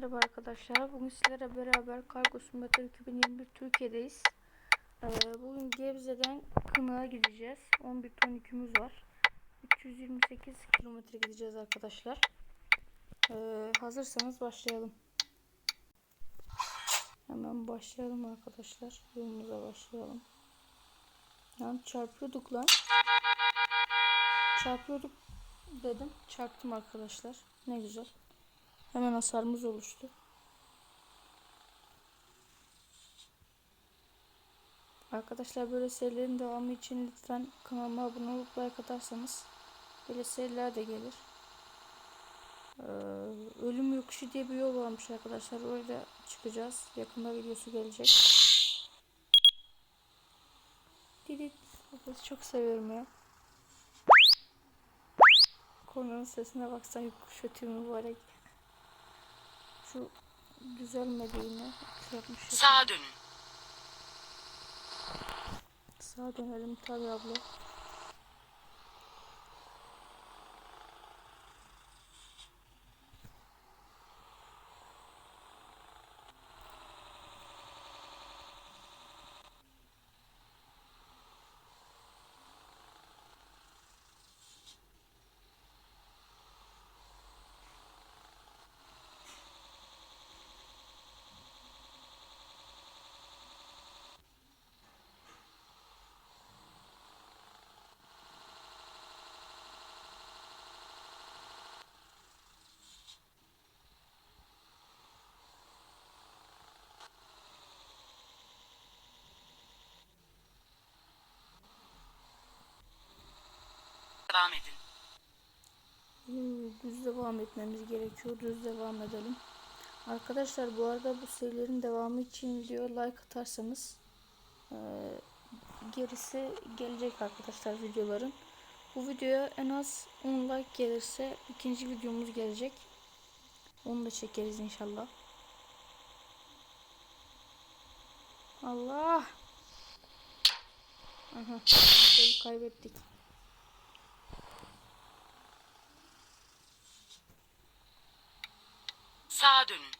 merhaba arkadaşlar. Bugün sizlere beraber Kargo Simulator 2021 Türkiye'deyiz. Ee, bugün Gebze'den Kınık'a gideceğiz. 11 ton yükümüz var. 328 kilometre gideceğiz arkadaşlar. Ee, hazırsanız başlayalım. Hemen başlayalım arkadaşlar. Yolumuza başlayalım. Lan çarpıyorduk lan. Çarpıyorduk dedim. Çarptım arkadaşlar. Ne güzel. Hemen hasarımız oluştu. Arkadaşlar böyle serilerin devamı için lütfen kanalıma abone olup like atarsanız böyle seriler de gelir. Ee, ölüm yokuşu diye bir yol varmış arkadaşlar. Orada çıkacağız. Yakında videosu gelecek. Didit. Çok seviyorum ya. Konunun sesine baksan yokuş ötüyor mübarek. Şu düzelmediğini yapmış. Sağa dönün. Sağa dönelim tabi abla. Devam edin. Düz devam etmemiz gerekiyor. Düz devam edelim. Arkadaşlar bu arada bu serilerin devamı için video like atarsanız eee, gerisi gelecek arkadaşlar videoların. Bu videoya en az 10 like gelirse ikinci videomuz gelecek. Onu da çekeriz inşallah. Allah. Aha, kaybettik. Sağa dönün.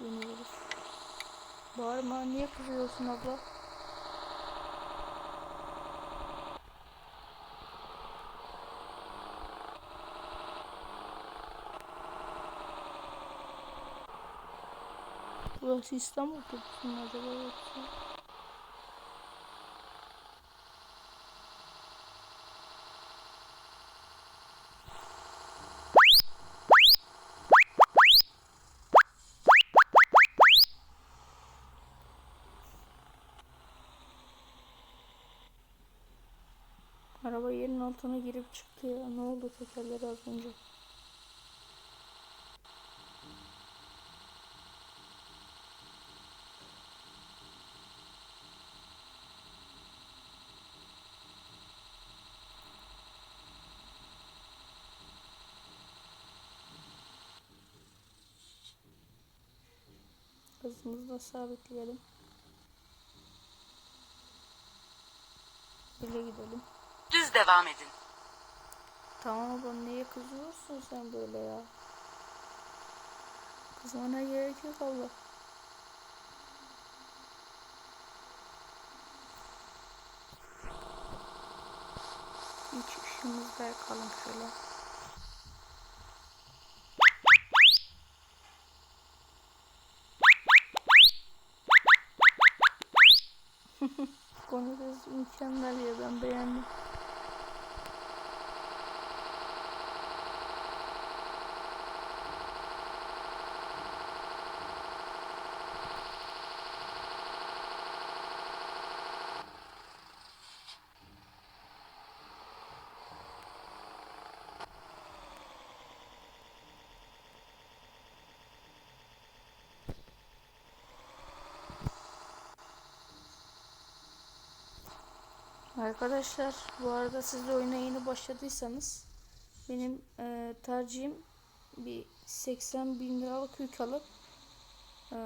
Dönüyoruz. Bağırma niye kızıyorsun abla? Burası İstanbul Köprüsü mü acaba yoksa? Araba yerin altına girip çıktı ya. Ne oldu tekerleri az önce? Hızımızı da sabitleyelim. Böyle gidelim. Devam edin. Tamam abla niye kızıyorsun sen böyle ya? Kızmana gerek yok abla. İç ışığımızda yakalım şöyle. Konu mükemmel ya ben beğendim. Arkadaşlar bu arada siz de oyuna yeni başladıysanız benim e, tercihim bir 80 bin liralık yük alıp e,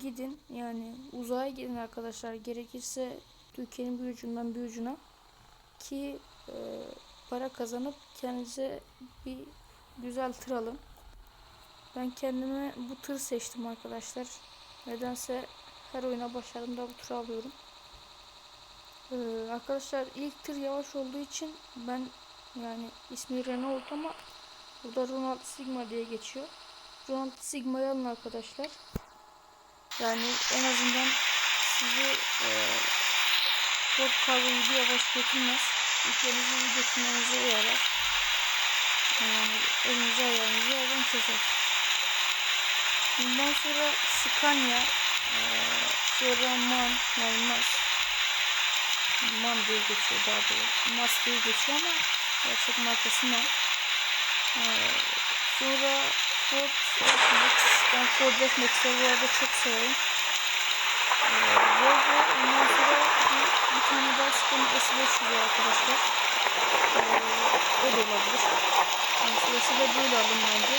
gidin yani uzaya gidin arkadaşlar gerekirse Türkiye'nin bir ucundan bir ucuna ki e, para kazanıp kendinize bir güzel tır alın. Ben kendime bu tır seçtim arkadaşlar. Nedense her oyuna başladığımda bu tır alıyorum. Ee, arkadaşlar ilk tır yavaş olduğu için ben yani ismi Renault ama burada Ronald Sigma diye geçiyor. Ronald Sigma'yı alın arkadaşlar. Yani en azından sizi e, Ford Cargo gibi yavaş götürmez. İplerinizi iyi götürmenize yarar. Yani elinizi ayağınızı yerden keser. Bundan sonra Scania, e, sonra MAN, yani. MAN diye geçiyor daha doğrusu. MAS diye geçiyor ama gerçek markası MAN. E, sonra Ford F-Max. Ben Ford F-Max'leri bu arada çok severim. E, Volvo, ondan sonra bir, bir tane daha Scania S500 var arkadaşlar. E, o da olabilir. Yani sırasıyla böyle alın bence.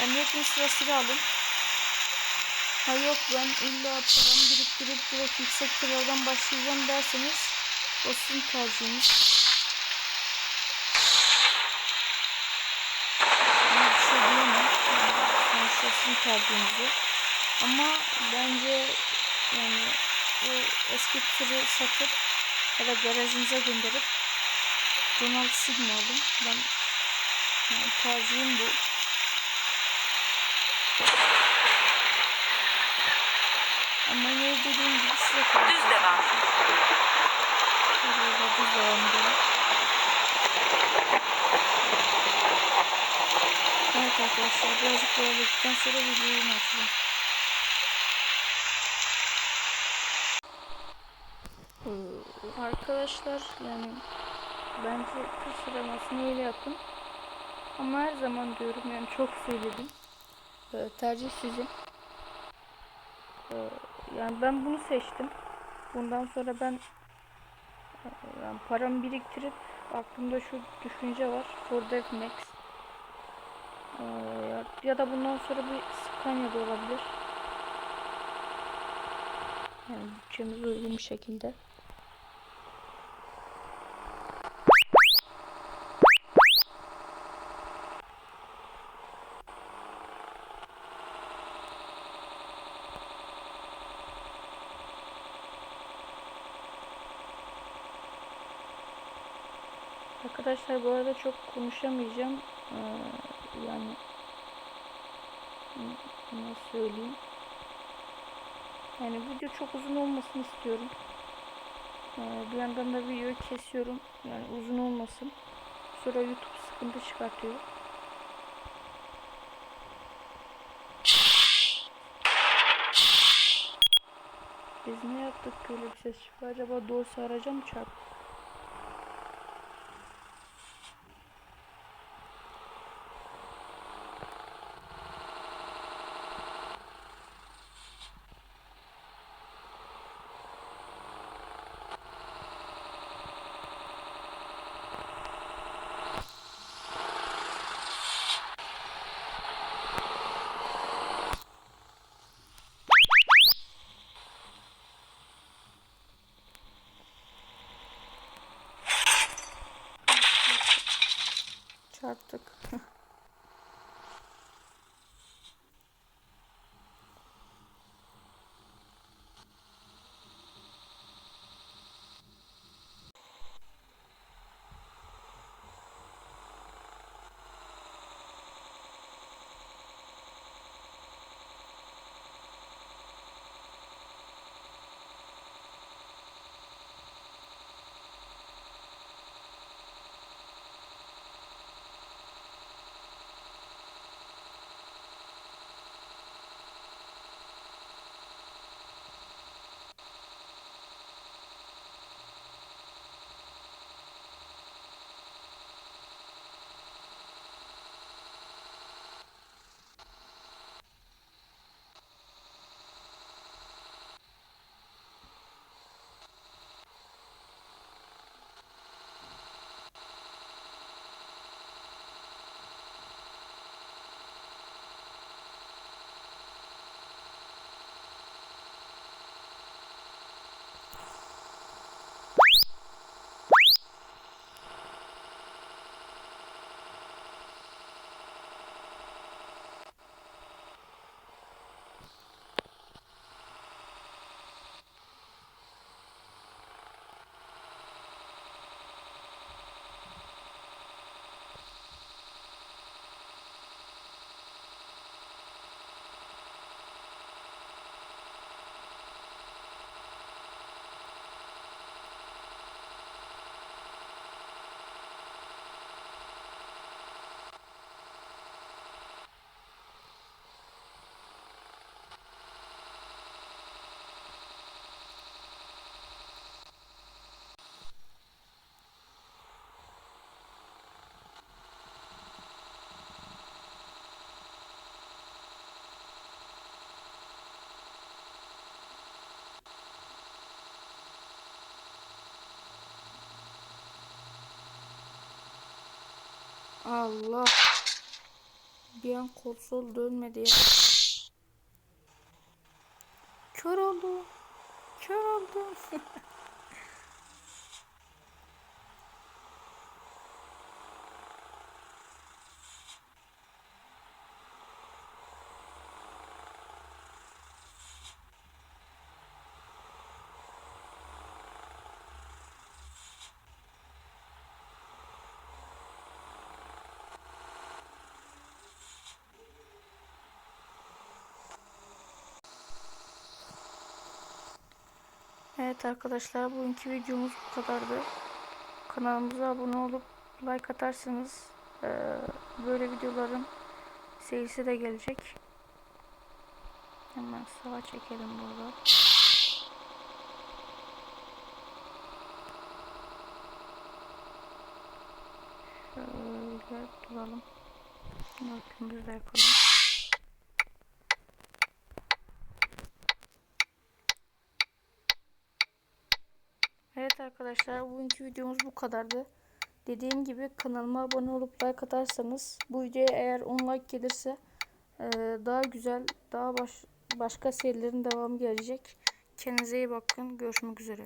Yani hepiniz sırasıyla alın. Ha yok ben illa paramı biriktirip direkt yüksek kiradan başlayacağım derseniz o sizin tercihiniz. Ama bir şey diyemem. Sonuçta sizin. Ama bence yani o eski tırı satıp ya da garajınıza gönderip Ronald Sigma alın. Ben yani tercihim bu. Ama ne dediğim gibi size. Edelim. Evet arkadaşlar birazcık ilerledikten sonra videoyu açacağım. Ee, Arkadaşlar yani bence tır sıralamasını öyle yapın. Ama her zaman diyorum yani çok söyledim. Ee, tercih sizin. Ee, yani ben bunu seçtim. Bundan sonra ben yani paramı biriktirip aklımda şu düşünce var. Ford F-Max. Ee, ya, da bundan sonra bir Scania da olabilir. Yani bütçemize uygun bir şekilde. Arkadaşlar bu arada çok konuşamayacağım. Ee, yani nasıl söyleyeyim? Yani video çok uzun olmasını istiyorum. Ee, bir yandan da videoyu kesiyorum. Yani uzun olmasın. Sonra YouTube sıkıntı çıkartıyor. Biz ne yaptık böyle bir ses çıktı? Acaba doğrusu araca mı çarptı? Çarptık. Allah. Bir an konsol dönmedi ya. Kör oldum. Kör oldum. Evet arkadaşlar bugünkü videomuz bu kadardı. Kanalımıza abone olup like atarsanız eee, böyle videoların serisi de gelecek. Hemen sağa çekelim burada. Şöyle duralım. Örtümüzü de yapalım. Evet arkadaşlar bugünkü videomuz bu kadardı. Dediğim gibi kanalıma abone olup like atarsanız bu videoya eğer 10 like gelirse eee, daha güzel daha baş, başka serilerin devamı gelecek. Kendinize iyi bakın. Görüşmek üzere.